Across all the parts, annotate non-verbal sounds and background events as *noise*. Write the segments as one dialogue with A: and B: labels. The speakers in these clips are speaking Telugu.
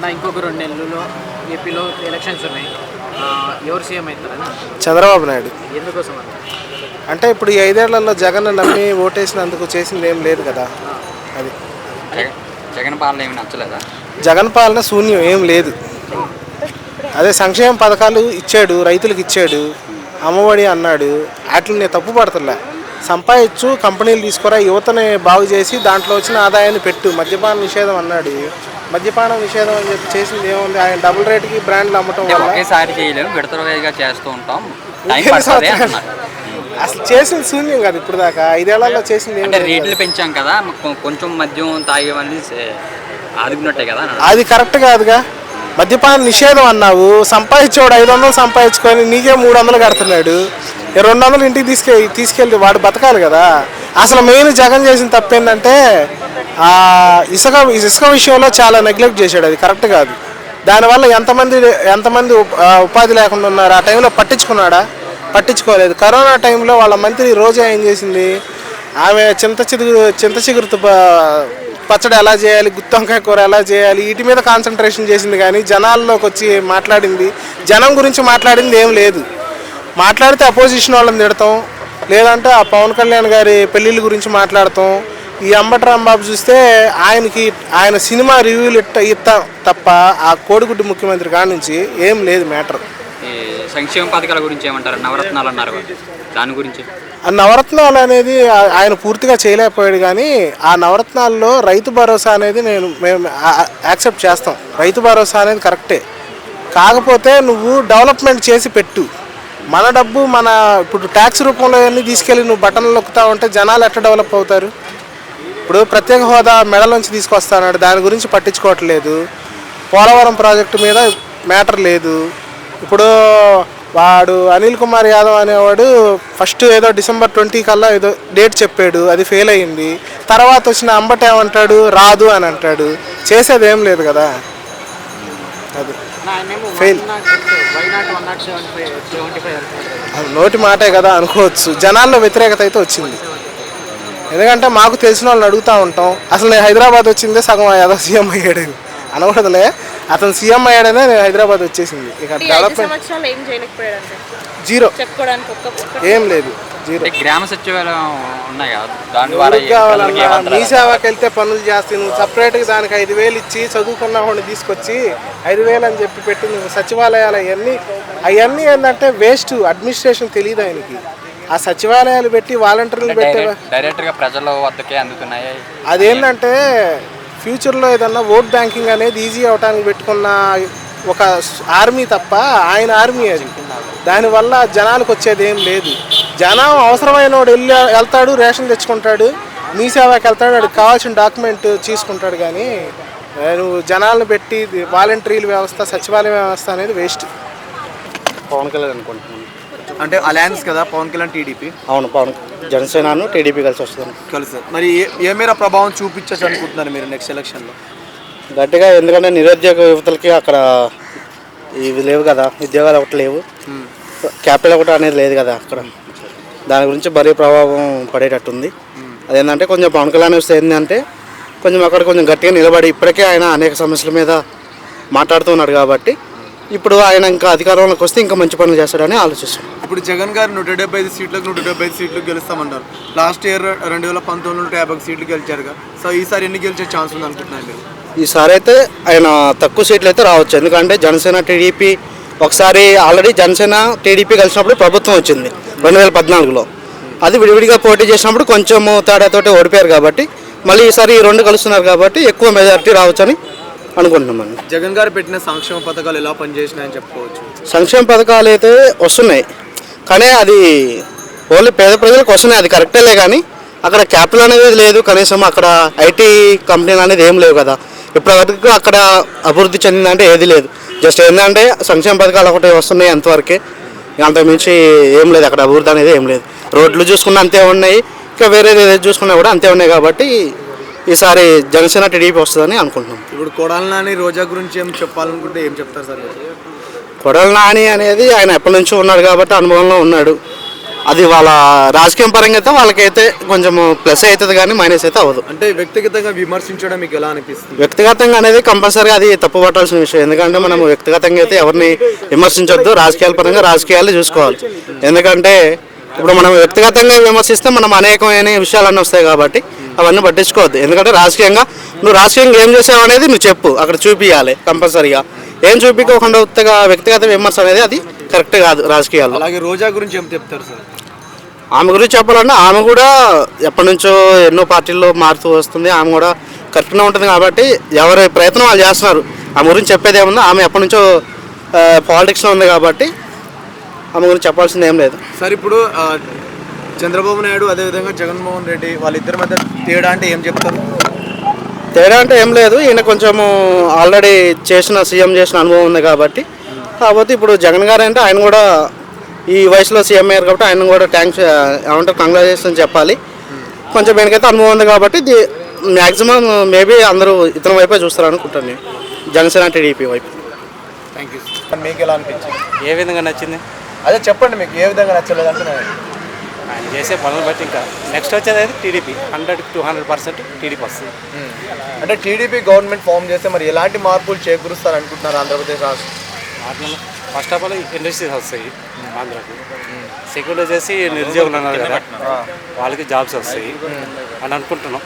A: అన్న ఇంకొక రెండు నెలల్లో ఏపీలో ఎలక్షన్స్ ఉన్నాయి. ఎవరు సీఎం అవుతారని?
B: చంద్రబాబు నాయుడు.
A: ఎందుకోసం అన్న
B: అంటే ఇప్పుడు ఈ ఐదేళ్ళలో జగన్ నమ్మి ఓటేసినందుకు చేసింది ఏం లేదు కదా. అది.
C: జగన్ జగన్ పాలన ఏమి నచ్చలేదా?
B: జగన్ పాలన శూన్యం ఏం లేదు. అదే సంక్షేమ పథకాలు ఇచ్చాడు రైతులకు ఇచ్చాడు అమ్మఒడి అన్నాడు వాటిని నేను తప్పు పడతలే సంపాదించు కంపెనీలు తీసుకురా యువతని బాగు చేసి దాంట్లో వచ్చిన ఆదాయాన్ని పెట్టు. మద్యపాన నిషేధం అన్నాడు. మద్యపాన నిషేధం అని చెప్పి చేసింది ఏముంది? ఆయన డబుల్ రేట్కి బ్రాండ్లు అమ్మటం వల్ల
C: ఒకేసారి చేయలేము విడతలుగా చేస్తూ ఉంటాం. *laughs*
B: అసలు చేసింది శూన్యం కాదు ఇప్పుడు దాకా ఐదేళ్ళలో చేసింది
C: అంటే రేట్లు పెంచాం కదా కొంచెం మద్యం తాగేవన్నీ సే- ఆదుకున్నట్టే కదా.
B: అది కరెక్ట్ కాదుగా. మద్యపాన నిషేధం అన్నావు. సంపాదించేవాడు ఐదు వందలు సంపాదించుకొని నీకే మూడు వందలు కడుతున్నాడు. రెండు వందలు ఇంటికి తీసుకె తీసుకెళ్ళి వాడు బతకాలి కదా. అసలు మెయిన్ జగన్ చేసిన తప్పు ఏంటంటే ఆ ఇసుక ఇసుక విషయంలో చాలా నెగ్లెక్ట్ చేశాడు అది కరెక్ట్ కాదు. దానివల్ల ఎంతమంది ఎంతమంది ఉపాధి లేకుండా ఉన్నారు? ఆ టైంలో పట్టించుకున్నాడా? పట్టించుకోలేదు. కరోనా టైంలో వాళ్ళ మంత్రి రోజా ఏం చేసింది? ఆమె చింత చిగురు చింత చిగురుతో పచ్చడి ఎలా చేయాలి? గుత్తొంకాయ కూర ఎలా చేయాలి? వీటి మీద కాన్సన్ట్రేషన్ చేసింది కానీ జనాల్లోకి వచ్చి మాట్లాడింది. జనం గురించి మాట్లాడింది ఏం లేదు. మాట్లాడితే అపోజిషన్ వాళ్ళని తిడతాం. లేదంటే ఆ పవన్ కళ్యాణ్ గారి పెళ్ళిళ్ళ గురించి మాట్లాడతాం. ఈ అంబటి రాంబాబు చూస్తే ఆయనకి ఆయన సినిమా రివ్యూలు ఇట్ట ఇస్తాం తప్ప ఆ కోడిగుడ్డు ముఖ్యమంత్రి కాడి నుంచి ఏం లేదు మ్యాటర్.
C: సంక్షేమ పథకాల గురించి ఏమంటారు? నవరత్నాలు అన్నారు. దాని గురించి?
B: ఆ నవరత్నాలు అనేది ఆయన పూర్తిగా చేయలేకపోయాడు కానీ ఆ నవరత్నాల్లో రైతు భరోసా అనేది నేను మేము యాక్సెప్ట్ చేస్తాం. రైతు భరోసా అనేది కరెక్టే. కాకపోతే నువ్వు డెవలప్మెంట్ చేసి పెట్టు. మన డబ్బు మన ఇప్పుడు ట్యాక్స్ రూపంలో అన్నీ తీసుకెళ్ళి నువ్వు బటన్లు నొక్కుతా ఉంటే జనాలు ఎట్లా డెవలప్ అవుతారు? ఇప్పుడు ప్రత్యేక హోదా మెడలోంచి తీసుకొస్తాడు దాని గురించి పట్టించుకోవట్లేదు. పోలవరం ప్రాజెక్టు మీద మ్యాటర్ లేదు. ఇప్పుడు వాడు అనిల్ కుమార్ యాదవ్ అనేవాడు ఫస్ట్ ఏదో డిసెంబర్ ట్వంటీ కల్లా ఏదో డేట్ చెప్పాడు. అది ఫెయిల్ అయ్యింది తర్వాత వచ్చిన అంబట్ ఏమంటాడు? రాదు అని అంటాడు. చేసేది ఏం లేదు కదా. అది.
A: వై నాట్
B: మాటే కదా అనుకోవచ్చు. జనాల్లో వ్యతిరేకత అయితే వచ్చింది. ఎందుకంటే మాకు తెలిసిన వాళ్ళని అడుగుతూ ఉంటాం. అసలు నేను హైదరాబాద్ వచ్చిందే సగం ఏదో సీఎం అయ్యాడని. అనకూడదులే. అతను సీఎం అయ్యాడనే నేను హైదరాబాద్ వచ్చేసింది. ఇక డెవలప్మెంట్ జీరో ఏం లేదు. జీరో.
C: గ్రామ సచివాలయం ఉన్నాయి కదా
B: మీ సేవకి వెళ్తే పనులు చేస్తే నువ్వు సపరేట్గా దానికి ఐదు వేలు ఇచ్చి చదువుకున్న వాడిని తీసుకొచ్చి ఐదు వేలు అని చెప్పి పెట్టి నువ్వు సచివాలయాలు అవన్నీ అవన్నీ ఏంటంటే వేస్ట్ అడ్మినిస్ట్రేషన్ తెలియదు ఆయనకి. ఆ సచివాలయాలు పెట్టి వాలంటీర్లు పెట్టే
C: డైరెక్ట్ డైరెక్ట్గా ప్రజల వద్దకే అందుతున్నాయి.
B: అదేంటంటే ఫ్యూచర్లో ఏదన్నా ఓట్ బ్యాంకింగ్ అనేది ఈజీ అవడానికి పెట్టుకున్న ఒక ఆర్మీ తప్ప ఆయన ఆర్మీ అది. దానివల్ల జనాలకు వచ్చేది ఏం లేదు. జనం అవసరమైన వాడు వెళ్ళి వెళ్తాడు రేషన్ తెచ్చుకుంటాడు మీ సేవకి వెళ్తాడు వాడికి కావాల్సిన డాక్యుమెంట్ తీసుకుంటాడు కానీ నువ్వు జనాలను పెట్టి వాలంటీర్ల వ్యవస్థ సచివాలయ వ్యవస్థ అనేది వేస్ట్
D: పవన్ కళ్యాణ్ అనుకుంటున్నాను.
E: అంటే అలయన్స్ కదా పవన్ కళ్యాణ్ టీడీపీ?
D: అవును పవన్ జనసేనను టీడీపీ కలిసి వస్తుంది.
E: కలిసి. మరి ఏ- ఏ మేర ప్రభావం చూపించచ్చు అనుకుంటున్నారు మీరు నెక్స్ట్ ఎలక్షన్లో
D: గట్టిగా ఎందుకంటే నిరుద్యోగ యువతలకి అక్కడ ఇవి లేవు కదా ఉద్యోగాలు ఒకటి లేవు. క్యాపిటల్ ఒకటి అనేది లేదు కదా అక్కడ. దాని గురించి భారీ ప్రభావం పడేటట్టుంది. అదేంటంటే కొంచెం పవన్ కళ్యాణ్ వస్తే ఏంటంటే కొంచెం అక్కడ కొంచెం గట్టిగా నిలబడి ఇప్పటికే ఆయన అనేక సమస్యల మీద మాట్లాడుతున్నాడు కాబట్టి ఇప్పుడు ఆయన ఇంకా అధికారంలోకి వస్తే ఇంకా మంచి పనులు చేస్తాడని ఆలోచిస్తున్నాం.
E: ఇప్పుడు జగన్ గారు నూట డెబ్బై ఐదు సీట్లకు నూట డెబ్బై ఐదు సీట్లు గెలుస్తామన్నారు. లాస్ట్ ఇయర్ రెండు వేల పంతొమ్మిది నూట యాభై సీట్లు గెలిచారుగా. సో ఈసారి ఎన్ని గెలిచే ఛాన్స్ ఉంది అనుకుంటున్నారు మీరు?
D: ఈసారి అయితే ఆయన తక్కువ సీట్లు అయితే రావచ్చు. ఎందుకంటే జనసేన టీడీపీ ఒకసారి ఆల్రెడీ జనసేన టీడీపీ కలిసినప్పుడు ప్రభుత్వం వచ్చింది రెండు వేల పద్నాలుగులో. అది విడివిడిగా పోటీ చేసినప్పుడు కొంచెం తేడాతోటి ఓడిపోయారు కాబట్టి మళ్ళీ ఈసారి ఈ రెండు కలుస్తున్నారు కాబట్టి ఎక్కువ మెజారిటీ రావచ్చని అనుకుంటున్నామండి.
E: జగన్ గారు పెట్టిన సంక్షేమ పథకాలు ఎలా పనిచేసినాయని చెప్పుకోవచ్చు?
D: సంక్షేమ పథకాలు అయితే వస్తున్నాయి. కానీ అది ఓన్లీ పేద ప్రజలకు వస్తున్నాయి. అది కరెక్టేలే కానీ అక్కడ క్యాపిటల్ అనేది లేదు. కనీసం అక్కడ ఐటీ కంపెనీలు అనేది ఏం లేవు కదా. ఇప్పటివరకు అక్కడ అభివృద్ధి చెందిందంటే ఏది లేదు. జస్ట్ ఏంటంటే సంక్షేమ పథకాలు ఒకటి వస్తున్నాయి అంతవరకే. అంతకుమించి ఏం లేదు అక్కడ అభివృద్ధి అనేది ఏం లేదు. రోడ్లు చూసుకున్నా అంతే ఉన్నాయి ఇంకా వేరేది ఏది చూసుకున్నా కూడా అంతే ఉన్నాయి కాబట్టి ఈసారి జనసేన టీడీపీ వస్తుందని అనుకుంటున్నాం.
E: ఇప్పుడు కొడాలి నాని రోజా గురించి ఏం చెప్పాలనుకుంటే ఏం చెప్తారు సార్
D: కొడల నాని అనేది ఆయన ఎప్పటి నుంచో ఉన్నాడు కాబట్టి అనుభవంలో ఉన్నాడు. అది వాళ్ళ రాజకీయం పరంగా అయితే వాళ్ళకైతే కొంచెం ప్లస్ అవుతుంది కానీ మైనస్ అయితే అవ్వదు.
E: అంటే వ్యక్తిగతంగా విమర్శించడం మీకు ఎలా అనిపిస్తుంది?
D: వ్యక్తిగతంగా అనేది కంపల్సరీ అది తప్పు పట్టాల్సిన విషయం. ఎందుకంటే మనం వ్యక్తిగతంగా అయితే ఎవరిని విమర్శించొద్దు. రాజకీయాల పరంగా రాజకీయాలు చూసుకోవాలి. ఎందుకంటే ఇప్పుడు మనం వ్యక్తిగతంగా విమర్శిస్తే మనం అనేకమైన విషయాలన్నీ వస్తాయి కాబట్టి అవన్నీ పట్టించుకోవద్దు. ఎందుకంటే రాజకీయంగా నువ్వు రాజకీయంగా ఏం చేసావు అనేది నువ్వు చెప్పు. అక్కడ చూపించాలి కంపల్సరీగా ఏం చూపించకుండా వ్యక్తిగత విమర్శ అనేది అది కరెక్ట్ కాదు రాజకీయాల్లో.
E: అలాగే రోజా గురించి ఏం చెప్తారు సార్?
D: ఆమె గురించి చెప్పాలంటే ఆమె కూడా ఎప్పటి నుంచో ఎన్నో పార్టీల్లో మారుతూ వస్తుంది. ఆమె కూడా కరెక్ట్గా ఉంటుంది కాబట్టి ఎవరి ప్రయత్నం వాళ్ళు చేస్తున్నారు. ఆమె గురించి చెప్పేది ఏముందో ఆమె ఎప్పటి నుంచో పాలిటిక్స్లో ఉంది కాబట్టి ఆమె గురించి చెప్పాల్సింది ఏం లేదు.
E: సార్ ఇప్పుడు చంద్రబాబు నాయుడు అదేవిధంగా జగన్మోహన్ రెడ్డి వాళ్ళిద్దరి మధ్య తేడా అంటే ఏం చెప్తారు?
D: తేడా అంటే ఏం లేదు. ఈయన కొంచెము ఆల్రెడీ చేసిన సీఎం చేసిన అనుభవం ఉంది కాబట్టి. కాకపోతే ఇప్పుడు జగన్ గారు అంటే ఆయన కూడా ఈ వయసులో సీఎం అయ్యారు కాబట్టి ఆయన కూడా థ్యాంక్స్ ఏమంటారు కంగ్రాచులేషన్ చెప్పాలి. కొంచెం ఈయనకైతే అనుభవం ఉంది కాబట్టి మ్యాక్సిమం మేబీ అందరూ ఇతని వైపే చూస్తారు అనుకుంటాను నేను. జనసేన టీడీపీ వైపు.
E: థ్యాంక్ యూ మీకు ఎలా అనిపించింది?
F: ఏ విధంగా నచ్చింది?
E: అదే చెప్పండి మీకు ఏ విధంగా నచ్చలేదు అంటున్నాను
F: ఆయన చేసే పనులు బట్టి ఇంకా నెక్స్ట్ వచ్చేది అయితే TDP. Hundred two hundred percent TDP వస్తుంది.
E: అంటే టీడీపీ గవర్నమెంట్ ఫామ్ చేస్తే మరి ఎలాంటి మార్పులు చేకూరుస్తారు అనుకుంటున్నారు ఆంధ్రప్రదేశ్ రాష్ట్రం
F: ఫస్ట్ ఆఫ్ ఆల్ ఇండస్ట్రీస్ వస్తాయి ఆంధ్రాకి. సెకండ్ వచ్చేసి నిరుద్యోగులు ఉన్నారు కదా వాళ్ళకి జాబ్స్ వస్తాయి అని అనుకుంటున్నాం.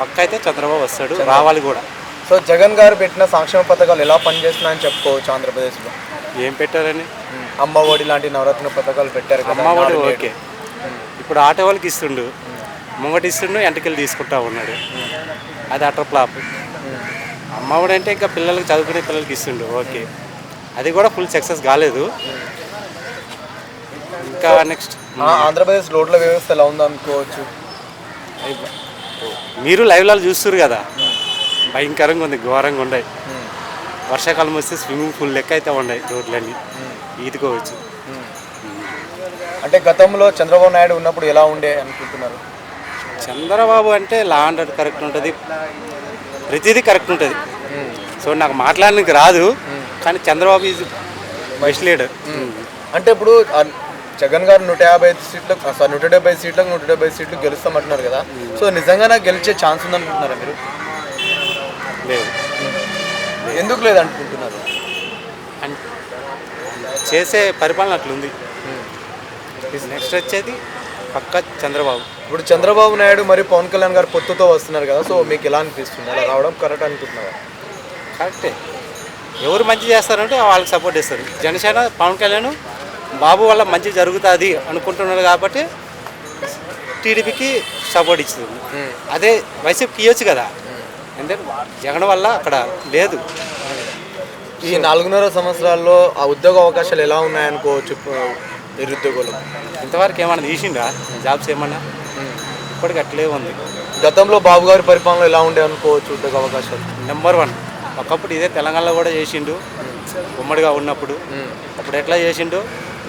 F: పక్క అయితే చంద్రబాబు వస్తాడు రావాలి కూడా.
E: సో జగన్ గారు పెట్టిన సంక్షేమ పథకాలు ఎలా పనిచేస్తున్నాయని చెప్పుకోవచ్చు ఆంధ్రప్రదేశ్లో?
F: ఏం పెట్టారని?
E: అమ్మ ఒడి లాంటి నవరత్న పథకాలు పెట్టారు నాడు నేడు.
F: ఓకే. ఇప్పుడు ఆటో వాళ్ళకి ఇస్తుండు. ముంగటి ఇస్తుండు ఎంటకెళ్ళి తీసుకుంటా ఉన్నాడు. అది అటర్ ఫ్లాప్. అమ్మఒడి అంటే ఇంకా పిల్లలకి చదువుకునే పిల్లలకి ఇస్తుండు ఓకే. అది కూడా ఫుల్ సక్సెస్ కాలేదు. ఇంకా నెక్స్ట్
E: ఆంధ్రప్రదేశ్ రోడ్ల వ్యవస్థ ఎలా ఉందో అనుకోవచ్చు?
F: మీరు లైవ్లో చూస్తున్నారు కదా. భయంకరంగా ఉంది ఘోరంగా ఉన్నాయి వర్షాకాలం వస్తే స్విమ్మింగ్ పూల్ లెక్క అయితే ఉన్నాయి రోడ్లన్నీ. ఈదుకోవచ్చు.
E: అంటే గతంలో చంద్రబాబు నాయుడు ఉన్నప్పుడు ఎలా ఉండే అనుకుంటున్నారు?
F: చంద్రబాబు అంటే లా అండ్ కరెక్ట్ ఉంటుంది. ప్రతిదీ కరెక్ట్ ఉంటుంది. సో నాకు మాట్లాడడానికి రాదు. కానీ చంద్రబాబు ఈజ్ బెస్ట్ లీడర్.
E: అంటే ఇప్పుడు జగన్ గారు నూట యాభై ఐదు సీట్లకు సారీ నూట డెబ్బై సీట్లకు నూట డెబ్బై సీట్లు గెలుస్తామంటున్నారు కదా. సో నిజంగా నాకు గెలిచే ఛాన్స్ ఉందనుకుంటున్నారా మీరు?
F: లేదు.
E: ఎందుకు లేదనుకుంటున్నారు
F: అండ్ చేసే పరిపాలన అట్లుంది. నెక్స్ట్ వచ్చేది పక్క చంద్రబాబు.
E: ఇప్పుడు చంద్రబాబు నాయుడు మరియు పవన్ కళ్యాణ్ గారు పొత్తుతో వస్తున్నారు కదా సో మీకు ఎలా అనిపిస్తుంది? అలా రావడం కరెక్ట్ అనుకుంటున్నారా
F: కరెక్టే ఎవరు మంచి చేస్తారంటే వాళ్ళకి సపోర్ట్ ఇస్తారు. జనసేన పవన్ కళ్యాణ్ బాబు వల్ల మంచి జరుగుతుంది అనుకుంటున్నారు కాబట్టి టీడీపీకి సపోర్ట్ ఇస్తుంది అదే వైసీపీకి ఇవ్వచ్చు కదా. ఎందుకంటే జగన్ వల్ల అక్కడ లేదు.
E: ఈ నాలుగున్నర సంవత్సరాల్లో ఆ ఉద్యోగ అవకాశాలు ఎలా ఉన్నాయనుకోవచ్చు నిరుద్యోగులు.
F: ఇంతవరకు ఏమన్నా తీసిండా జాబ్స్ ఏమన్నా? ఇప్పటికి అట్లే ఉంది.
E: గతంలో బాబు గారి పరిపాలన ఎలా ఉండే అనుకోవచ్చు ఉద్యోగ అవకాశాలు?
F: నెంబర్ వన్ ఒకప్పుడు ఇదే తెలంగాణలో కూడా చేసిండు. ఉమ్మడిగా ఉన్నప్పుడు. అప్పుడు ఎట్లా చేసిండు?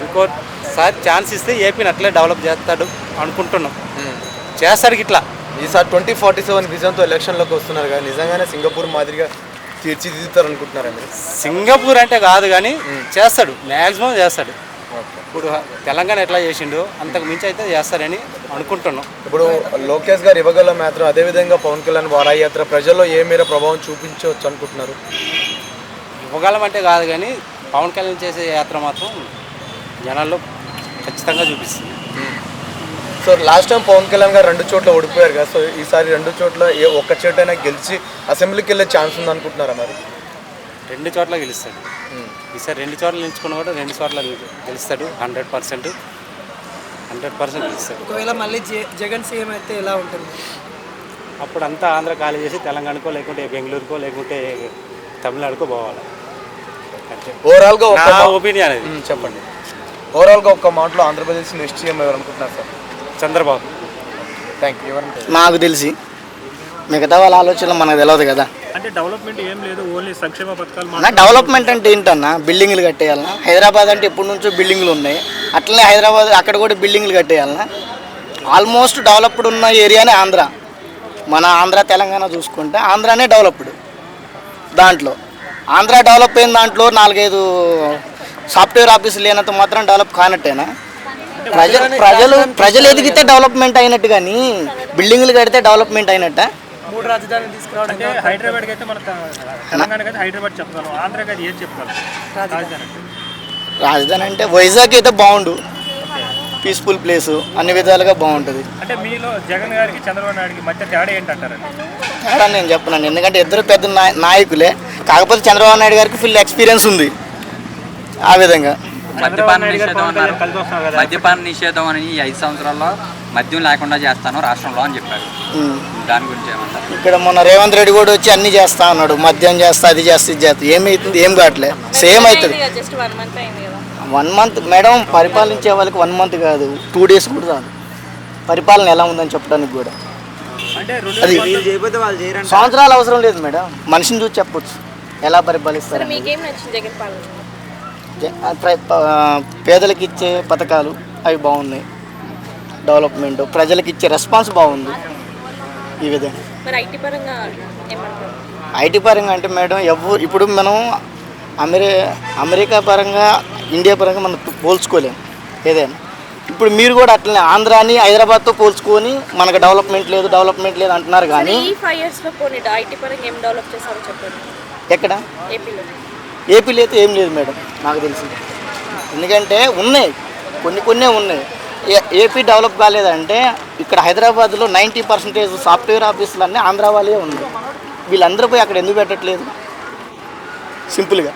F: ఇంకోసారి ఛాన్స్ ఇస్తే ఏపీని అట్లే డెవలప్ చేస్తాడు అనుకుంటున్నాం. చేస్తాడు ఇట్లా
E: ఈసారి ట్వంటీ ఫార్టీ సెవెన్ విజన్తో ఎలక్షన్లోకి వస్తున్నారు కదా నిజంగానే సింగపూర్ మాదిరిగా తీర్చిదిద్దుతారు అనుకుంటున్నారా మీరు?
F: సింగపూర్ అంటే కాదు కానీ చేస్తాడు. మ్యాక్సిమం చేస్తాడు. ఇప్పుడు తెలంగాణ ఎట్లా చేసిండు అంతకు మించి అయితే చేస్తారని అనుకుంటున్నాం.
E: ఇప్పుడు లోకేష్ గారు ఇవ్వగల మాత్రం అదేవిధంగా పవన్ కళ్యాణ్ వారాయాత్ర ప్రజల్లో ఏ మేర ప్రభావం చూపించవచ్చు అనుకుంటున్నారు?
F: ఇవ్వగలం అంటే కాదు కానీ పవన్ కళ్యాణ్ చేసే యాత్ర మాత్రం జనాల్లో ఖచ్చితంగా చూపిస్తుంది.
E: So last time Pawan Kalyan గారు రెండు చోట్ల ఓడిపోయారు కదా సో ఈసారి రెండు చోట్ల ఏ ఒక్క చోటైనా గెలిచి అసెంబ్లీకి వెళ్ళే ఛాన్స్ ఉంది అనుకుంటున్నారా మరి?
F: రెండు చోట్ల గెలుస్తాడు. ఈసారి రెండు చోట్ల నిలుచుకున్నా కూడా రెండు చోట్ల గెలుస్తాడు హండ్రెడ్ పర్సెంట్. హండ్రెడ్ పర్సెంట్ గెలుస్తాడు.
G: ఒకవేళ మళ్ళీ జే- జగన్ సీఎం అయితే ఎలా ఉంటుంది?
F: అప్పుడు అంతా ఆంధ్ర ఖాళీ చేసి తెలంగాణకో లేకుంటే బెంగళూరుకో లేకుంటే తమిళనాడుకో పోవాలి.
E: ఓవరాల్గా
F: నా ఒపీనియన్ అది
E: మ్మ్, చెప్పండి. ఓవరాల్గా ఒక్క మాటలో ఆంధ్రప్రదేశ్ నెక్స్ట్ సీఎం ఎవరు అనుకుంటున్నారు సార్?
F: చంద్రబాబు.
E: థ్యాంక్ యూ
D: నాకు తెలిసి మిగతా వాళ్ళ ఆలోచనలు మనకు తెలియదు కదా.
H: అంటే డెవలప్మెంట్ ఏం లేదు ఓన్లీ సంక్షేమ పథకాలు
D: డెవలప్మెంట్ అంటే ఏంటన్నా బిల్డింగ్లు కట్టేయాలన్నా. హైదరాబాద్ అంటే ఎప్పటి నుంచో బిల్డింగ్లు ఉన్నాయి. అట్లనే హైదరాబాద్ అక్కడ కూడా బిల్డింగ్లు కట్టేయాలన్నా. ఆల్మోస్ట్ డెవలప్డ్ ఉన్న ఏరియానే ఆంధ్ర. మన ఆంధ్ర తెలంగాణ చూసుకుంటే ఆంధ్రానే డెవలప్డ్ దాంట్లో. ఆంధ్ర డెవలప్ అయిన దాంట్లో నాలుగైదు సాఫ్ట్వేర్ ఆఫీసులు లేనంత మాత్రం డెవలప్ కానట్టేనా?
I: ప్రజలు ప్రజలు ప్రజలు ఎదిగితే డెవలప్మెంట్ అయినట్టు కానీ బిల్డింగ్లు కడితే డెవలప్మెంట్ అయినట్ట?
G: మూడు రాజధానులు తీసుకురావడం
H: అంటే హైదరాబాద్కి అయితే మన తెలంగాణకి అయితే హైదరాబాద్ చెప్తాను ఆంధ్రాకి అయితే ఏం చెప్తాను రాజధాని అంటే?
I: రాజధాని అంటే వైజాగ్ అయితే బాగుండు. పీస్ఫుల్ ప్లేస్ అన్ని విధాలుగా బాగుంటుంది.
H: అంటే మీలో జగన్ గారికి చంద్రబాబు నాయుడుకి మధ్య తేడా ఏంటంటారండి?
I: తేడా నేను చెప్పనండి ఎందుకంటే ఇద్దరు పెద్ద నాయ- నాయకులే. కాకపోతే చంద్రబాబు నాయుడు గారికి ఫుల్ ఎక్స్పీరియన్స్ ఉంది. ఆ విధంగా.
C: మద్యపాన నిషేధం అన్నారు. మద్యపాన నిషేధం అని ఈ ఐదు సంవత్సరాల్లో మద్యం లేకుండా చేస్తాను రాష్ట్రంలో అని చెప్పారు. దాని గురించి ఏమంటారు?
I: ఇక్కడ మొన్న రేవంత్ రెడ్డి కూడా వచ్చి అన్ని చేస్తా అన్నాడు. మద్యం చేస్తా అది చేస్తా ఇది చేస్తా. ఏమైతుంది ఏం కావట్లే. సేమ్ అవుతుంది.
J: జస్ట్ వన్ మంత్ అయింది కదా.
I: వన్ మంత్ మేడం పరిపాలించే వాళ్ళకి వన్ మంత్ కాదు. టూ డేస్ కూడా రాదు. పరిపాలన ఎలా ఉందని చెప్పడానికి కూడా.
H: అంటే రెండు
I: అది
E: చేయకపోతే వాళ్ళు చేయరండి
I: సంవత్సరాలు అవసరం లేదు మేడం. మనిషిని చూసి చెప్పొచ్చు. ఎలా పరిపాలిస్తారు పేదలకు ఇచ్చే పథకాలు అవి బాగున్నాయి. డెవలప్మెంట్ ప్రజలకు ఇచ్చే రెస్పాన్స్ బాగుంది. ఈ విధంగా.
J: ఐటీ పరంగా ఏమంటారు?
I: ఐటీ పరంగా అంటే మేడం ఎవరు ఇప్పుడు మనం అమెరి అమెరికా పరంగా ఇండియా పరంగా మనం పోల్చుకోలేం. ఏదైనా. ఇప్పుడు మీరు కూడా అట్లనే ఆంధ్రాని హైదరాబాద్తో పోల్చుకొని మనకు డెవలప్మెంట్ లేదు డెవలప్మెంట్ లేదు అంటున్నారు కానీ ఎక్కడ?
J: ఏపీలో
I: అయితే ఏం లేదు మేడం నాకు తెలిసి. ఎందుకంటే ఉన్నాయి కొన్ని కొన్నే ఉన్నాయి. ఏ- ఏపీ డెవలప్ కాలేదంటే ఇక్కడ హైదరాబాద్లో నైంటీ పర్సెంటేజ్ సాఫ్ట్వేర్ ఆఫీసులు అన్నీ ఆంధ్ర వాళ్ళే ఉన్నాయి. వీళ్ళందరూ పోయి అక్కడ ఎందుకు పెట్టట్లేదు? సింపుల్గా.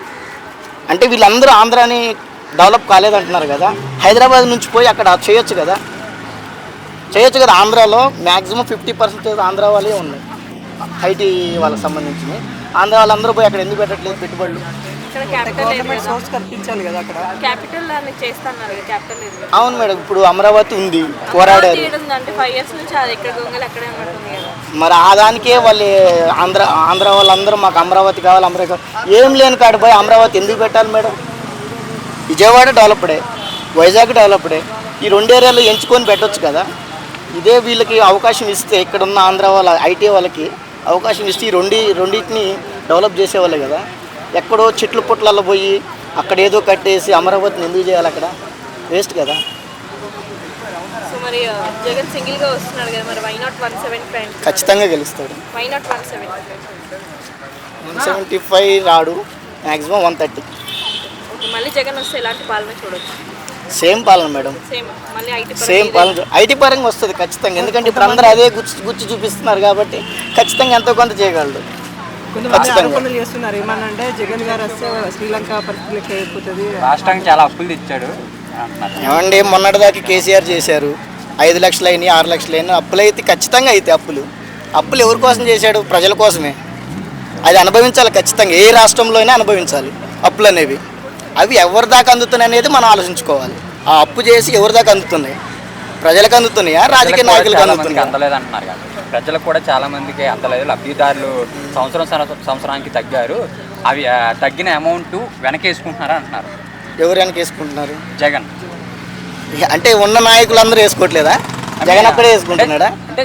I: అంటే వీళ్ళందరూ ఆంధ్రాని డెవలప్ కాలేదంటున్నారు కదా హైదరాబాద్ నుంచి పోయి అక్కడ చేయొచ్చు కదా? చేయొచ్చు కదా ఆంధ్రాలో మ్యాక్సిమం ఫిఫ్టీ పర్సెంటేజ్ ఆంధ్ర వాళ్ళే ఉన్నాయి. ఐటీ వాళ్ళకి సంబంధించి ఆంధ్ర వాళ్ళందరూ పోయి అక్కడ ఎందుకు పెట్టట్లేదు పెట్టుబడులు?
J: ఇక్కడ క్యాపిటల్
G: సోర్స్ కల్పించాలి కదా అక్కడ?
J: క్యాపిటల్ చేస్తున్నారు క్యాపిటల్.
I: అవును మేడం ఇప్పుడు అమరావతి ఉంది పోరాడారు
J: అంటే ఫైవ్ ఇయర్స్ నుంచి అది ఎక్కడ దొంగలు అక్కడే ఉన్నట్టుంది కదా.
I: మరి ఆ దానికే వాళ్ళు ఆంధ్ర ఆంధ్ర వాళ్ళందరూ మాకు అమరావతి కావాలి అమరావతి కావాలి. ఏం లేని కాడ పోయి అమరావతి ఎందుకు పెట్టాలి మేడం? విజయవాడ డెవలప్డే వైజాగ్ డెవలప్డే ఈ రెండు ఏరియాలు ఎంచుకొని పెట్టొచ్చు కదా. ఇదే వీళ్ళకి అవకాశం ఇస్తే ఇక్కడ ఉన్న ఆంధ్ర వాళ్ళ ఐటీ వాళ్ళకి అవకాశం ఇస్తే ఈ రెండు రెండింటిని డెవలప్ చేసేవాళ్ళే కదా. ఎక్కడో చెట్లు పుట్లలో పోయి అక్కడ ఏదో కట్టేసి అమరావతిని ఎందుకు చేయాలి అక్కడ? వేస్ట్ కదా.
J: సో మరి జగన్ సింగిల్గా వస్తున్నాడు కదా మరి why not one seven point
I: ఖచ్చితంగా గెలుస్తాడు.
J: Why not one
I: seventy five రాడు మ్యాక్సిమం వన్ థర్టీ
J: మళ్ళీ జగన్ వస్తే ఎలాంటి పాలన చూడొచ్చు?
I: సేమ్ పాలన మేడం.
J: సేమ్ మళ్ళీ ఐటీ
I: సేమ్ పాలన ఐటీ పరంగా వస్తుంది ఖచ్చితంగా. ఎందుకంటే ఇప్పుడు అందరూ అదే గుచ్చి గుచ్చి చూపిస్తున్నారు కాబట్టి ఖచ్చితంగా ఎంతో కొంత చేయగలడు.
G: కొంతమంది
I: ఖచ్చితంగా.
G: ఆరోపణలు చేస్తున్నారు. ఏమనంటే జగన్ గారు వస్తే శ్రీలంక పరిస్థితులకి అయిపోతుంది.
C: రాష్ట్రానికి చాలా అప్పులు తెచ్చాడు అంటున్నారు.
I: ఏమండి మొన్నటిదాకా కేసీఆర్ చేశారు. ఐదు లక్షలు అయినాయి ఆరు లక్షలు అయినాయి అప్పులు అయితే ఖచ్చితంగా అయితే అప్పులు. అప్పులు ఎవరి కోసం చేశాడు? ప్రజల కోసమే. అది అనుభవించాలి ఖచ్చితంగా. ఏ రాష్ట్రంలో అయినా అనుభవించాలి అప్పులు అనేవి అవి ఎవరి దాకా అందుతున్నాయి అనేది మనం ఆలోచించుకోవాలి. ఆ అప్పు చేసి ఎవరి దాకా అందుతున్నాయి? ప్రజలకు అందుతున్నాయా? రాజకీయ నాయకులకు అందుతున్నాయా?
C: అందలేదు అంటున్నారు ప్రజలకు కూడా చాలా మందికి అందలేదు లబ్ధిదారులు సంవత్సరం సంవ- సంవత్సరానికి తగ్గారు. అవి తగ్గిన అమౌంట్ వెనకేసుకుంటున్నారా అంటున్నారు.
I: ఎవరు వెనక వేసుకుంటున్నారు
C: జగన్.
I: అంటే ఉన్న నాయకులు అందరూ వేసుకోవట్లేదా? జగన్ అక్కడే వేసుకుంటున్నాడా?
C: అంటే